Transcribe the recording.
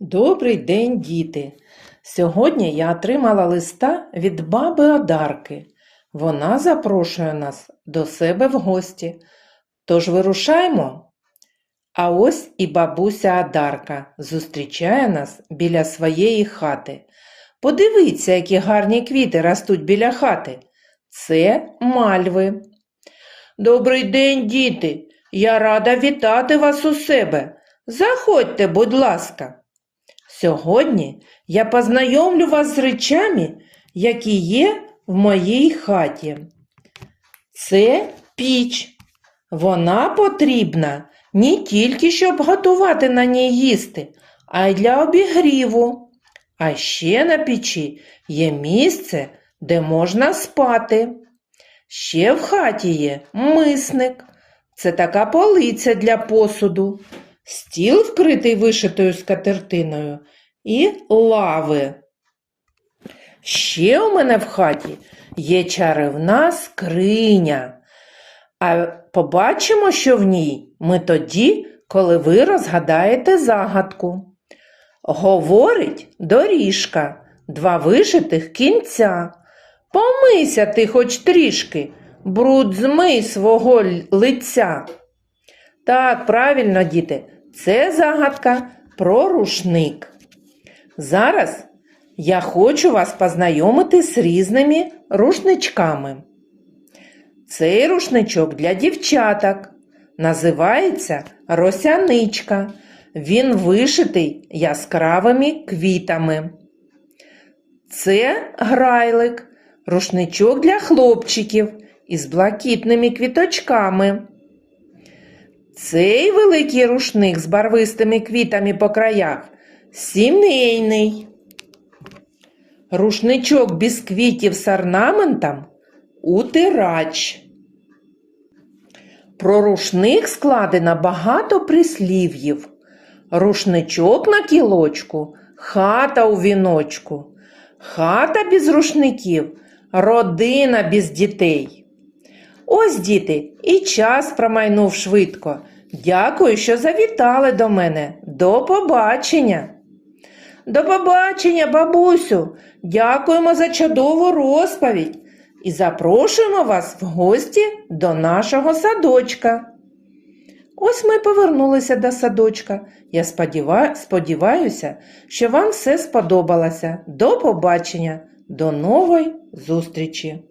Добрий день, діти! Сьогодні я отримала листа від баби Одарки. Вона запрошує нас до себе в гості. Тож вирушаймо. А ось і бабуся Адарка зустрічає нас біля своєї хати. Подивіться, які гарні квіти ростуть біля хати. Це мальви. Добрий день, діти! Я рада вітати вас у себе. Заходьте, будь ласка. Сьогодні я познайомлю вас з речами, які є в моїй хаті. Це піч. Вона потрібна не тільки щоб готувати на ній їсти, а й для обігріву. А ще на печі є місце, де можна спати. Ще в хаті є мисник. Це така полиця для посуду, стіл вкритий вишитою скатертиною і лави. Ще у мене в хаті є чарівна скриня. А побачимо, що в ній ми тоді, коли ви розгадаєте загадку. Говорить доріжка, два вишитих кінця. Помийся ти хоч трішки, бруд змий свого лиця. Так, правильно, діти, це загадка про рушник. Зараз я хочу вас познайомити з різними рушничками. Цей рушничок для дівчаток називається росяничка. Він вишитий яскравими квітами. Це грайлик, рушничок для хлопчиків із блакитними квіточками. Цей великий рушник з барвистими квітами по краях сімейний. Рушничок без квітів з орнаментом утирач. Про рушник складено багато прислів'їв. Рушничок на кілочку, хата у віночку, хата без рушників, родина без дітей. Ось, діти, і час промайнув швидко. Дякую, що завітали до мене. До побачення. До побачення, бабусю. Дякуємо за чудову розповідь і запрошуємо вас в гості до нашого садочка. Ось ми повернулися до садочка. Я сподіва... сподіваюся, що вам все сподобалося. До побачення, до нової зустрічі!